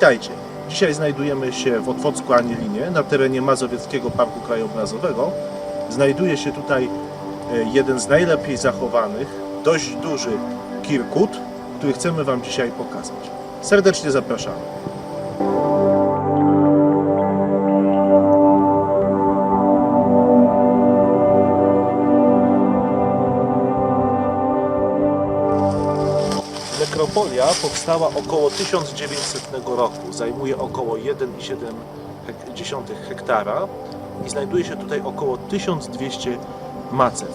Witajcie. Dzisiaj znajdujemy się w Otwocku Anielinie, na terenie Mazowieckiego Parku Krajobrazowego. Znajduje się tutaj e, jeden z najlepiej zachowanych, dość duży kirkut, który chcemy Wam dzisiaj pokazać. Serdecznie zapraszamy. Nekropolia powstała około 1900 roku. Zajmuje około 1,7 hek- hektara i znajduje się tutaj około 1200 macew.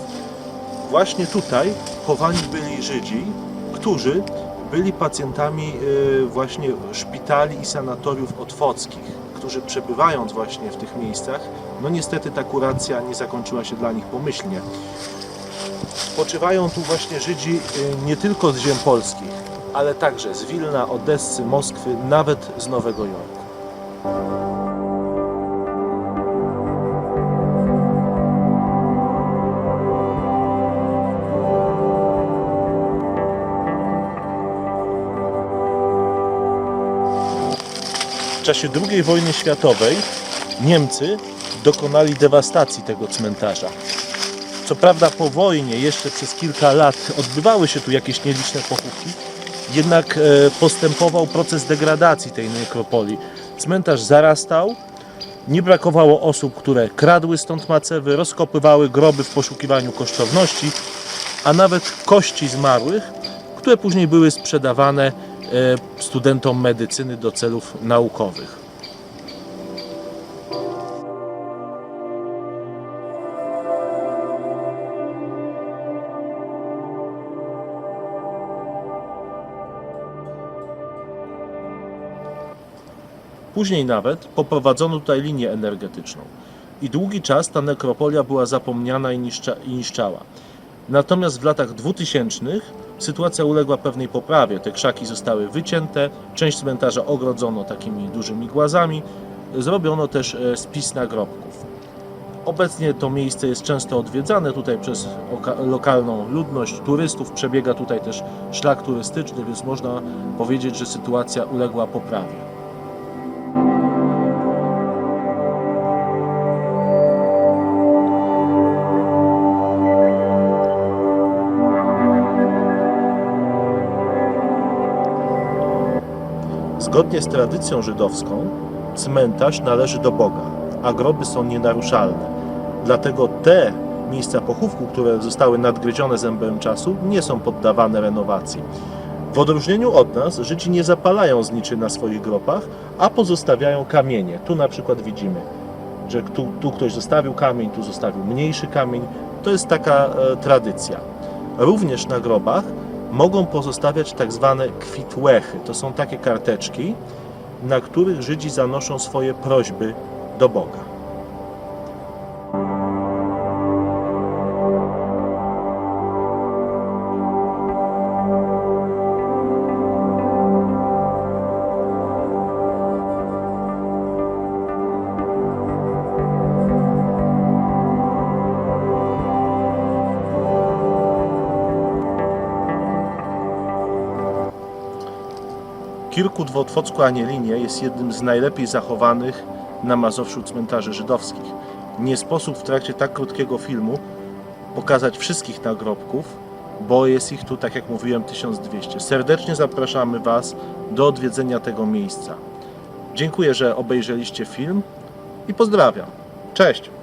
Właśnie tutaj chowani byli Żydzi, którzy byli pacjentami e, właśnie szpitali i sanatoriów otwockich, którzy przebywając właśnie w tych miejscach, no niestety ta kuracja nie zakończyła się dla nich pomyślnie. Spoczywają tu właśnie Żydzi y, nie tylko z ziem polskich, ale także z Wilna, Odessy, Moskwy, nawet z Nowego Jorku. W czasie II wojny światowej Niemcy dokonali dewastacji tego cmentarza. Co prawda po wojnie jeszcze przez kilka lat odbywały się tu jakieś nieliczne pochówki, jednak e, postępował proces degradacji tej nekropolii. Cmentarz zarastał, nie brakowało osób, które kradły stąd macewy, rozkopywały groby w poszukiwaniu kosztowności, a nawet kości zmarłych, które później były sprzedawane e, studentom medycyny do celów naukowych. Później nawet poprowadzono tutaj linię energetyczną i długi czas ta nekropolia była zapomniana i, niszcza, i niszczała. Natomiast w latach 2000 sytuacja uległa pewnej poprawie. Te krzaki zostały wycięte, część cmentarza ogrodzono takimi dużymi głazami, zrobiono też e, spis nagrobków. Obecnie to miejsce jest często odwiedzane tutaj przez oka- lokalną ludność, turystów. Przebiega tutaj też szlak turystyczny, więc można powiedzieć, że sytuacja uległa poprawie. Zgodnie z tradycją żydowską, cmentarz należy do Boga, a groby są nienaruszalne. Dlatego te miejsca pochówku, które zostały nadgryzione zębem czasu, nie są poddawane renowacji. W odróżnieniu od nas, Żydzi nie zapalają zniczy na swoich grobach, a pozostawiają kamienie. Tu na przykład widzimy, że tu, tu ktoś zostawił kamień, tu zostawił mniejszy kamień. To jest taka e, tradycja. Również na grobach mogą pozostawiać tak zwane kwitłechy. To są takie karteczki, na których Żydzi zanoszą swoje prośby do Boga. Kirkut w Otwocku Anielinie jest jednym z najlepiej zachowanych na Mazowszu cmentarzy żydowskich. Nie sposób w trakcie tak krótkiego filmu pokazać wszystkich nagrobków, bo jest ich tu, tak jak mówiłem, 1200. Serdecznie zapraszamy Was do odwiedzenia tego miejsca. Dziękuję, że obejrzeliście film i pozdrawiam. Cześć!